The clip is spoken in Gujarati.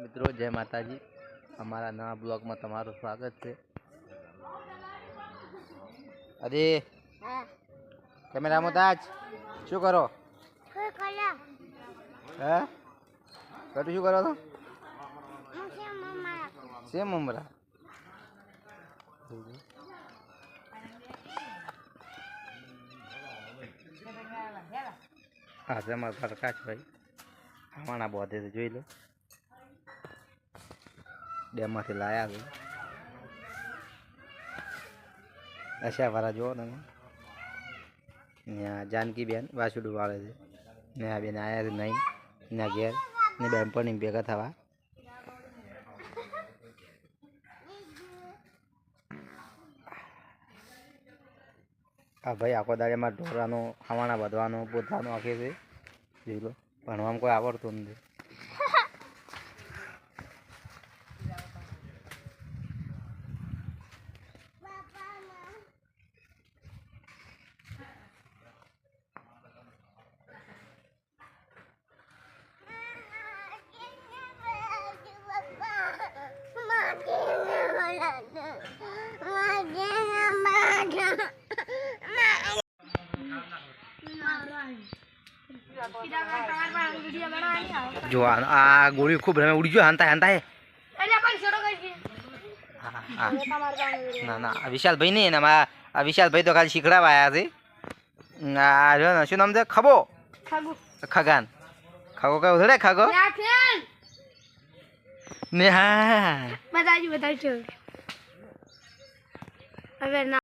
મિત્રો જય માતાજી. અમારા નવા બ્લોગમાં તમારું સ્વાગત છે. અરે કેમેરા કેમેરામાં તાજ શું કરો? હે? કટુ શું કરો છો? સેમ ઉમરા હા છે કાચ ભાઈ અમાણા બોધે જોઈ લો. ડેમમાંથી લાયા છે. અશાવાળા જુઓ તમે. ત્યાં જાનકીબેન વાસુડું વાળે છે. ને આ બેન આવ્યા છે નહીં. ના ઘેર. ને બેન પણ ભેગા થવા. આ ભાઈ આખો દાડે દાડેમાં ઢોરાનો, ખાવાના, બધવાનો, પોતાનો આખે છે. જોઈ લો. ભણવામાં કોઈ આવડતું નથી. જો આ ગોળી ખૂબ રમે. ઉડી ગયો હાંતા હાંતા. ના ના વિશાલભાઈ નહીં એના આ વિશાલભાઈ તો ખાલી શીખડાવા આવ્યા છે આ જો ને શું નામ છે? ખબો ખગાન. ખગો કયો થોડે ખગો? ને હા હવે ના